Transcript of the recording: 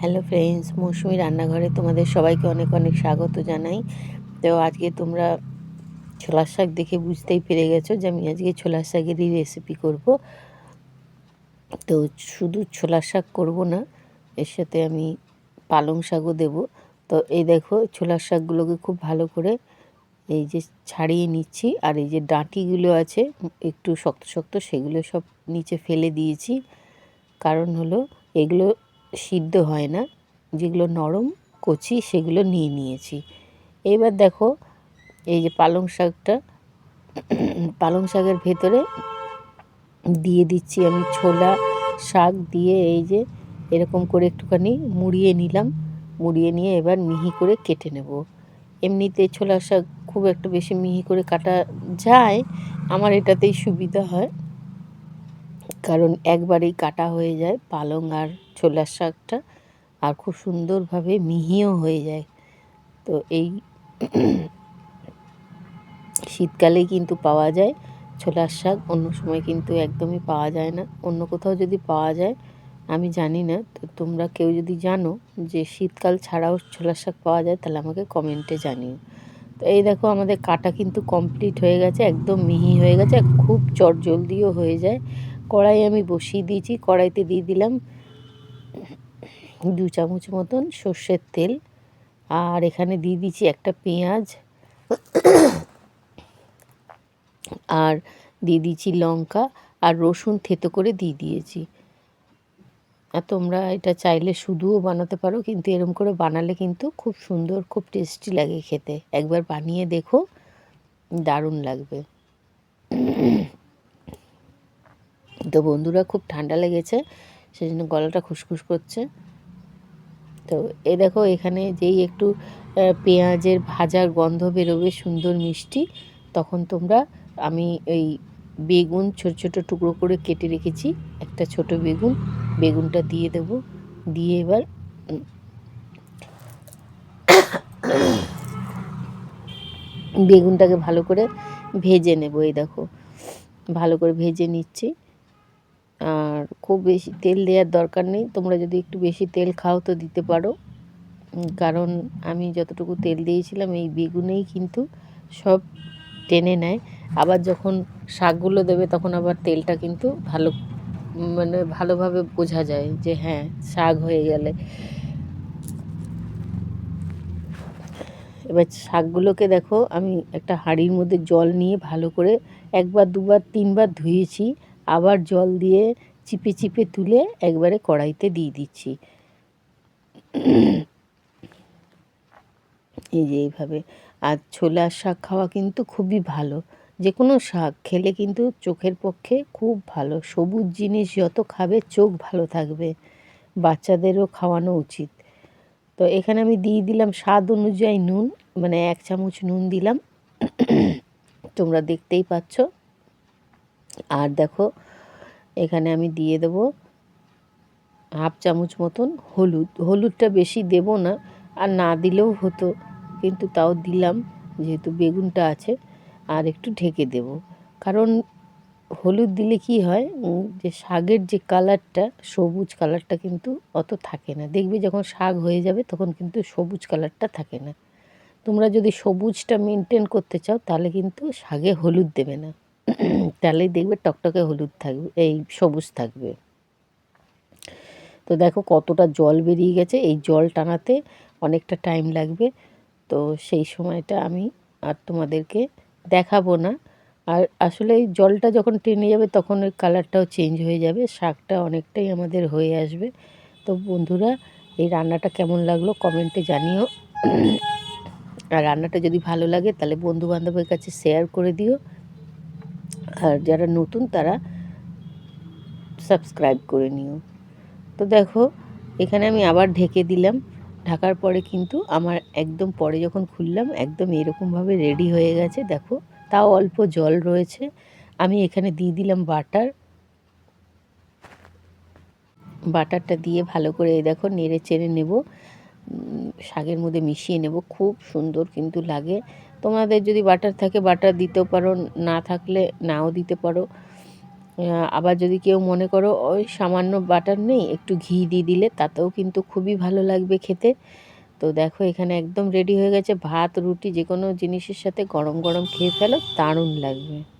Hello friends মৌসুমি রান্নাঘরে তোমাদের সবাইকে অনেক অনেক স্বাগত জানাই। তো আজকে তোমরা ছোলার শাক দেখে বুঝতেই পেরে গেছো যে আমি আজকে ছোলার শাকেরই রেসিপি করব। তো শুধু ছোলার শাক করব না, এর সাথে আমি পালং শাকও দেব। তো এই দেখো, ছোলার শাকগুলোকে খুব ভালো করে এই যে ছাড়িয়ে নিচ্ছি, আর এই যে ডাঁটিগুলো আছে, একটু শক্ত শক্ত, সেগুলো সব নিচে ফেলে দিয়েছি। কারণ হলো, এগুলো সিদ্ধ হয় না। যেগুলো নরম কচি, সেগুলো নিয়ে নিয়েছি। এবার দেখো, এই যে পালং শাকটা, পালং শাকের ভেতরে দিয়ে দিচ্ছি আমি ছোলা শাক দিয়ে এই যে এরকম করে একটুখানি মুড়িয়ে নিলাম। মুড়িয়ে নিয়ে এবার মিহি করে কেটে নেব। এমনিতে ছোলা শাক খুব একটা বেশি মিহি করে কাটা যায়, আমার এটাতেই সুবিধা হয়। কারণ একবারেই কাটা হয়ে যায় পালং আর ছোলার শাকটা আর খুব সুন্দরভাবে মিহিও হয়ে যায়। তো এই শীতকালে কিন্তু পাওয়া যায় ছোলার শাক, অন্য সময় কিন্তু একদমই পাওয়া যায় না। অন্য কোথাও যদি পাওয়া যায়, আমি জানি না, তো তোমরা কেউ যদি জানো যে শীতকাল ছাড়াও ছোলার শাক পাওয়া যায়, তাহলে আমাকে কমেন্টে জানিও। তো এই দেখো আমাদের কাটা কিন্তু কমপ্লিট হয়ে গেছে, একদম মিহি হয়ে গেছে, খুব চট জলদিও হয়ে যায়। কড়াই আমি বসিয়ে দিয়েছি, কড়াইতে দিয়ে দিলাম দু চামচ মতন সর্ষের তেল। আর এখানে দিয়ে দিচ্ছি একটা পেঁয়াজ। আর দিয়ে দিচ্ছি লঙ্কা। আর রসুন থেতো করে দিয়ে দিয়েছি। আর তোমরা এটা চাইলে শুধুও বানাতে পারো, কিন্তু এরম করে বানালে কিন্তু খুব সুন্দর, খুব টেস্টি লাগে খেতে। একবার বানিয়ে দেখো, দারুণ লাগবে। তো বন্ধুরা খুব ঠান্ডা লেগেছে সেই জন্য গলাটা খুসখুস করছে। তো এ দেখো, এখানে যেই একটু পেঁয়াজের ভাজার গন্ধ বেরোবে সুন্দর মিষ্টি, তখন তোমরা, আমি এই বেগুন ছোট ছোট টুকরো করে কেটে রেখেছি, একটা ছোট বেগুন, বেগুনটা দিয়ে দেব, দিয়ে এবার বেগুনটাকে ভালো করে ভেজে নেব, এই দেখো। ভালো করে ভেজে নিচ্ছি। আর খুব বেশি তেল দেওয়ার দরকার নেই। তোমরা যদি একটু বেশি তেল খাও তো দিতে পারো। কারণ আমি যতটুকু তেল দিয়েছিলাম, এই বেগুনেই কিন্তু সব টেনে নেয়। আবার যখন শাকগুলো দেবে, তখন আবার তেলটা কিন্তু ভালো মানে ভালোভাবে বোঝা যায় যে হ্যাঁ শাক হয়ে গেলে। এবার শাকগুলোকে দেখো, আমি একটা হাঁড়ির মধ্যে জল নিয়ে ভালো করে একবার, দুবার, তিনবার ধুয়েছি। আবার জল দিয়ে চিপে চিপে তুলে একবারে কড়াইতে দিয়ে দিচ্ছি। এই যে এইভাবে। আর ছোলার শাক খাওয়া কিন্তু খুবই ভালো। যে কোনো শাক খেলে কিন্তু চোখের পক্ষে খুব ভালো। সবুজ জিনিস যত খাবে চোখ ভালো থাকবে। বাচ্চাদেরও খাওয়ানো উচিত। তো এখানে আমি দিয়ে দিলাম স্বাদ অনুযায়ী নুন। মানে এক চামচ নুন দিলাম। তোমরা দেখতেই পাচ্ছ। আর দেখো, এখানে আমি দিয়ে দেবো হাফ চামচ মতন হলুদ। হলুদটা বেশি দেব না, আর না দিলেও হতো, কিন্তু তাও দিলাম, যেহেতু বেগুনটা আছে, আর একটু ঢেকে দেব। কারণ হলুদ দিলে কি হয় যে শাকের যে কালারটা, সবুজ কালারটা কিন্তু অত থাকে না। দেখবে যখন শাক হয়ে যাবে, তখন কিন্তু সবুজ কালারটা থাকে না। তোমরা যদি সবুজটা মেনটেন করতে চাও, তাহলে কিন্তু শাকে হলুদ দেবে না। তাহলেই দেখবে টকটকে হলুদ থাকবে, এই সবুজ থাকবে। তো দেখো কতটা জল বেরিয়ে গেছে, এই জল টানাতে অনেকটা টাইম লাগবে। তো সেই সময়টা আমি আর তোমাদেরকে দেখাবো না। আর আসলে এই জলটা যখন টেনে যাবে তখন ওই কালারটাও চেঞ্জ হয়ে যাবে, শাকটা অনেকটাই আমাদের হয়ে আসবে। তো বন্ধুরা, এই রান্নাটা কেমন লাগল কমেন্টে জানিও। আর রান্নাটা যদি ভালো লাগে তাহলে বন্ধু বান্ধবের কাছে শেয়ার করে দিও। আর যারা নতুন, তারা সাবস্ক্রাইব করে নিও। তো দেখো, এখানে আমি আবার ঢেকে দিলাম। ঢাকার পরে কিন্তু আমার একদম পরে যখন খুললাম, একদম এরকমভাবে রেডি হয়ে গেছে। দেখো, তাও অল্প জল রয়েছে। আমি এখানে দিয়ে দিলাম বাটার। বাটারটা দিয়ে ভালো করে, দেখো নেড়ে চেড়ে নেব। শাকের মধ্যে মিশিয়ে নেব। খুব সুন্দর কিন্তু লাগে। তোমাদের যদি বাটার থাকে, বাটার দিতেও পারো, না থাকলে নাও দিতে পারো। আবার যদি কেউ মনে করো, ওই সামান্য বাটার নেই, একটু ঘি দিয়ে দিলে তাতেও কিন্তু খুবই ভালো লাগবে খেতে। তো দেখো, এখানে একদম রেডি হয়ে গেছে। ভাত, রুটি যে কোনো জিনিসের সাথে গরম গরম খেয়ে ফেলো, দারুণ লাগবে।